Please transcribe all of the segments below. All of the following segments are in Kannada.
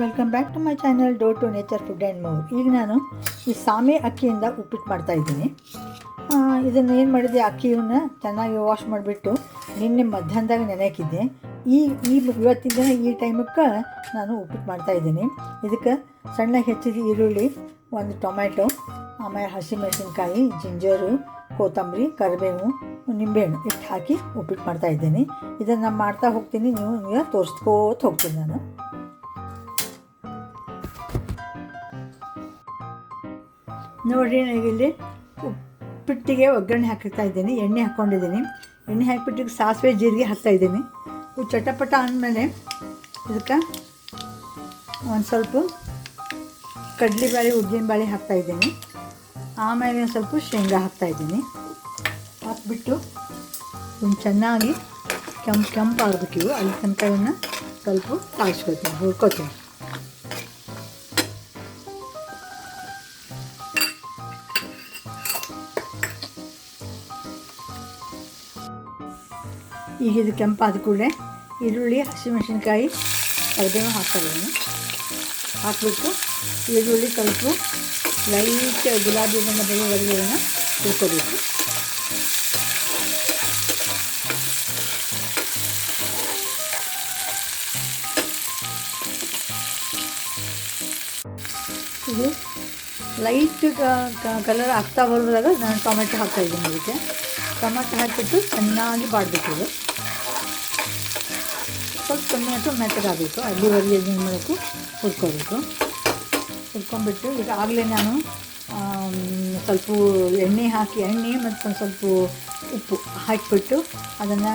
Welcome back to my channel door to nature food and more ಈಗ ನಾನು ಈ ಸಾಮೆ ಅಕ್ಕಿಯಿಂದ ಉಪ್ಪಿಟ್ಟು ಮಾಡ್ತಾಯಿದ್ದೀನಿ ಇದನ್ನು ಏನು ಮಾಡಿದೆ ಅಕ್ಕಿಯನ್ನು ಚೆನ್ನಾಗಿ ವಾಶ್ ಮಾಡಿಬಿಟ್ಟು ನಿನ್ನೆ ಮಧ್ಯಾಹ್ನದಾಗ ನೆನೆಯಾಕಿದ್ದೆ ಈ ಈ ಇವತ್ತಿನ ದಿನ ಈ ಟೈಮಕ್ಕೆ ನಾನು ಉಪ್ಪಿಟ್ಟು ಮಾಡ್ತಾ ಇದ್ದೀನಿ. ಇದಕ್ಕೆ ಸಣ್ಣ ಹೆಚ್ಚಿದ ಈರುಳ್ಳಿ, ಒಂದು ಟೊಮ್ಯಾಟೊ, ಆಮೇಲೆ ಹಸಿಮೆಣಸಿನ್ಕಾಯಿ, ಜಿಂಜರು, ಕೊತ್ತಂಬರಿ, ಕರಿಬೇವು, ನಿಂಬೆಹಣ್ಣು ಇಷ್ಟು ಹಾಕಿ ಉಪ್ಪಿಟ್ಟು ಮಾಡ್ತಾ ಇದ್ದೀನಿ. ಇದನ್ನು ನಾನು ಮಾಡ್ತಾ ಹೋಗ್ತೀನಿ, ನೀವು ನೀವು ತೋರಿಸ್ಕೋತ ಹೋಗ್ತೀನಿ ನಾನು. ನೋಡಿರಿ ನನಗಿಲ್ಲಿ ಉಪ್ಪಿಟ್ಟಿಗೆ ಒಗ್ಗರಣೆ ಹಾಕಿರ್ತಾ ಇದ್ದೀನಿ, ಎಣ್ಣೆ ಹಾಕ್ಕೊಂಡಿದ್ದೀನಿ ಎಣ್ಣೆ ಹಾಕಿಬಿಟ್ಟು ಸಾಸಿವೆ, ಜೀರಿಗೆ ಹಾಕ್ತಾ ಇದ್ದೀನಿ. ಇವು ಚಟಪಟ ಅಂದಮೇಲೆ ಇದಕ್ಕೆ ಒಂದು ಸ್ವಲ್ಪ ಕಡಲೆಬೇಳೆ ಹಾಕ್ತಾ ಇದ್ದೀನಿ. ಆಮೇಲೆ ಒಂದು ಸ್ವಲ್ಪ ಶೇಂಗಾ ಹಾಕ್ತಾ ಇದ್ದೀನಿ. ಹಾಕ್ಬಿಟ್ಟು ಒಂದು ಚೆನ್ನಾಗಿ ಕೆಂಪು ಕೆಂಪು ಆಗ್ಬೇಕು ಇವು. ಅಲ್ಲಿ ತನಕ ಸ್ವಲ್ಪ ಕಾಯಿಸ್ಕೊತೀನಿ ಹುರ್ಕೋತೀನಿ. ಈಗ ಇದು ಕೆಂಪಾದ ಕೂಡಲೇ ಈರುಳ್ಳಿ, ಹಸಿಮೆಣಸಿನ್ಕಾಯಿ ಕರಿಬೇವು ಹಾಕ್ತಾಯಿದ್ದೀನಿ ಹಾಕ್ಬಿಟ್ಟು ಈರುಳ್ಳಿ ಸ್ವಲ್ಪ ಲೈಟ್ ಗುಲಾಬಿ ಬಣ್ಣ ಬರೋವರೆಗೆ ಇದನ್ನು ಹುರ್ಕೋಬೇಕು. ಇದು ಲೈಟ್ ಕಲರ್ ಆಗ್ತಾ ಬರೋದ್ರಾಗ ನಾನು ಟೊಮೆಟೊ ಹಾಕ್ತಾ ಇದ್ದೀನಿ ಅದಕ್ಕೆ. ಟೊಮೆಟೊ ಹಾಕಿಬಿಟ್ಟು ಚೆನ್ನಾಗಿ ಬಾಡಬೇಕು ಇದು ಸ್ವಲ್ಪ ಟೊಮೆಟೊ ಮೆತ್ತಗಾಗಬೇಕು ಅಲ್ಲಿವರೆಗೆ ಏನು ಮಾಡಬೇಕು ಹುರ್ಕೋಬೇಕು. ಹುರ್ಕೊಂಡ್ಬಿಟ್ಟು ಈಗ ಆಗಲೇ ನಾನು ಸ್ವಲ್ಪ ಎಣ್ಣೆ ಹಾಕಿ, ಎಣ್ಣೆ ಮತ್ತು ಒಂದು ಸ್ವಲ್ಪ ಉಪ್ಪು ಹಾಕಿಬಿಟ್ಟು ಅದನ್ನು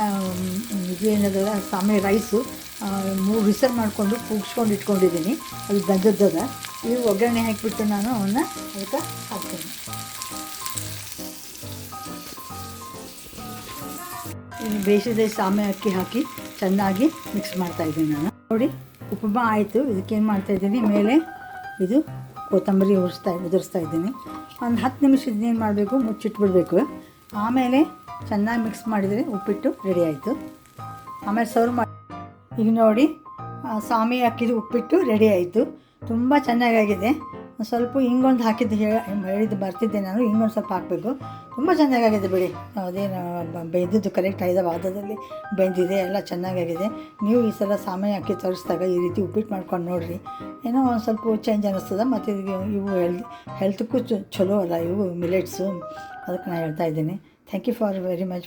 ಏನದಲ್ಲ ಸಾಮೆ ರೈಸು ಮೂರು ವಿಸಲ್ ಮಾಡಿಕೊಂಡು ಕೂಗ್ಸ್ಕೊಂಡು ಇಟ್ಕೊಂಡಿದ್ದೀನಿ. ಅದು ಬಂದದ್ದದ ಈ ಒಗ್ಗರಣೆ ಹಾಕಿಬಿಟ್ಟು ನಾನು ಅವನ್ನ ಅದಕ್ಕೆ ಹಾಕ್ತೀನಿ. ಇಲ್ಲಿ ಬೇಯಿಸಿದ ಸಾಮೆ ಅಕ್ಕಿ ಹಾಕಿ ಚೆನ್ನಾಗಿ ಮಿಕ್ಸ್ ಮಾಡ್ತಾಯಿದ್ದೀನಿ ನಾನು. ನೋಡಿ, ಉಪಮಾ ಆಯಿತು. ಇದಕ್ಕೇನು ಮಾಡ್ತಾಯಿದ್ದೀನಿ ಮೇಲೆ ಇದು ಕೊತ್ತಂಬರಿ ಉರಿಸ್ತಾ ಉದುರಿಸ್ತಾ ಇದ್ದೀನಿ. ಒಂದು ಹತ್ತು ನಿಮಿಷದ ಏನು ಮಾಡಬೇಕು? ಮುಚ್ಚಿಟ್ಬಿಡ್ಬೇಕು. ಆಮೇಲೆ ಚೆನ್ನಾಗಿ ಮಿಕ್ಸ್ ಮಾಡಿದರೆ ಉಪ್ಪಿಟ್ಟು ರೆಡಿ ಆಯಿತು. ಆಮೇಲೆ ಸರ್ವ್ ಮಾಡಿ ಈಗ ನೋಡಿ ಸ್ವಾಮಿ ಹಾಕಿದ ಉಪ್ಪಿಟ್ಟು ರೆಡಿ ಆಯಿತು. ತುಂಬ ಚೆನ್ನಾಗಾಗಿದೆ. ಸ್ವಲ್ಪ ಹಿಂಗೊಂದು ಹಾಕಿದ್ದು ಹೇಳಿ ಹೇಳಿದ್ದು ಬರ್ತಿದ್ದೆ ನಾನು, ಹಿಂಗೊಂದು ಸ್ವಲ್ಪ ಹಾಕಬೇಕು. ತುಂಬ ಚೆನ್ನಾಗಾಗಿದೆ ಬಿಡಿ. ಅದೇನು ಬೆಂದಿದ್ದು ಕರೆಕ್ಟ್ ಆಗಿದೆ, ವಾದದಲ್ಲಿ ಬೆಂದಿದೆ, ಎಲ್ಲ ಚೆನ್ನಾಗಾಗಿದೆ. ನೀವು ಈ ಸಲ ಸಾಮಾನ್ಯ ಹಾಕಿ ತೋರಿಸಿದಾಗ ಈ ರೀತಿ ಉಪ್ಪಿಟ್ಟು ಮಾಡ್ಕೊಂಡು ನೋಡಿರಿ. ಏನೋ ಒಂದು ಸ್ವಲ್ಪ ಚೇಂಜ್ ಅನ್ನಿಸ್ತದೆ ಮತ್ತು ಇವು ಹೆಲ್ತ್ ಹೆಲ್ತ್ಗೂ ಚಲೋ ಅಲ್ಲ, ಇವು ಮಿಲೆಟ್ಸು ಅದಕ್ಕೆ ನಾನು ಹೇಳ್ತಾ ಇದ್ದೀನಿ. Thank you for very much.